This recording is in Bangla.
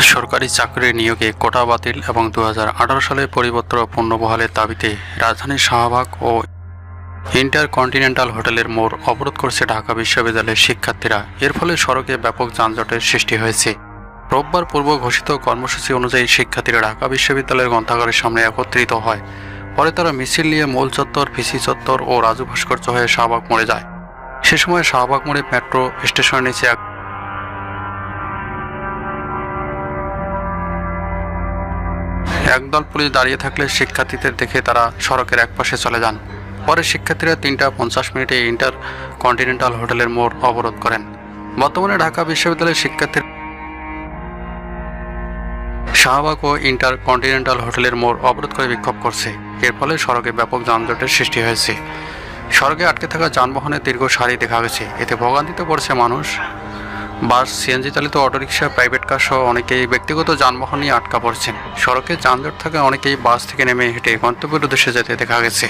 সরকারি চাকরি নিয়োগে কোটা বাতিল এবং দু হাজার আঠারো সালে পরিবর্তন ও পুনর্বহালের দাবিতে রাজধানীর শাহবাগ ও ইন্টারকন্টিনেন্টাল হোটেলের মোড় অবরোধ করছে ঢাকা বিশ্ববিদ্যালয়ের শিক্ষার্থীরা। এর ফলে সড়কে ব্যাপক যানজটের সৃষ্টি হয়েছে। রোববার পূর্ব ঘোষিত কর্মসূচি অনুযায়ী শিক্ষার্থীরা ঢাকা বিশ্ববিদ্যালয়ের গ্রন্থাগারের সামনে একত্রিত হয়। পরে তারা মিছিল নিয়ে মূল চত্বর, ভিসি চত্বর ও রাজু ভাস্কর্য হয়ে শাহবাগ মোড়ে যায়। সে সময় শাহবাগ মোড়ে মেট্রো স্টেশনের নিচে এক একদল পুলিশ দাঁড়িয়ে থাকলে শিক্ষার্থীদের দেখে তারা সড়কের একপাশে চলে যান। পরে শিক্ষার্থীরা তিনটা পঞ্চাশ মিনিটে ইন্টার কন্টিনেন্টাল হোটেলের মোড় অবরোধ করেন। বর্তমানে ঢাকা বিশ্ববিদ্যালয়ের শিক্ষার্থীর শাহবাগ ও ইন্টার কন্টিনেন্টাল হোটেলের মোড় অবরোধ করে বিক্ষোভ করছে। এর ফলে সড়কে ব্যাপক যানজটের সৃষ্টি হয়েছে। সড়কে আটকে থাকা যানবাহনের দীর্ঘ সারি দেখা গেছে। এতে ভোগান্তিতে পড়ছে মানুষ। বাস সিএনজি চালিত অটোরিকশা প্রাইভেট কার সহ অনেকেই ব্যক্তিগত যানবাহন নিয়ে আটকা পড়ছেন। সড়কে যানজট থাকা অনেকেই বাস থেকে নেমে হেঁটে গন্তব্যের উদ্দেশ্যে যেতে দেখা গেছে।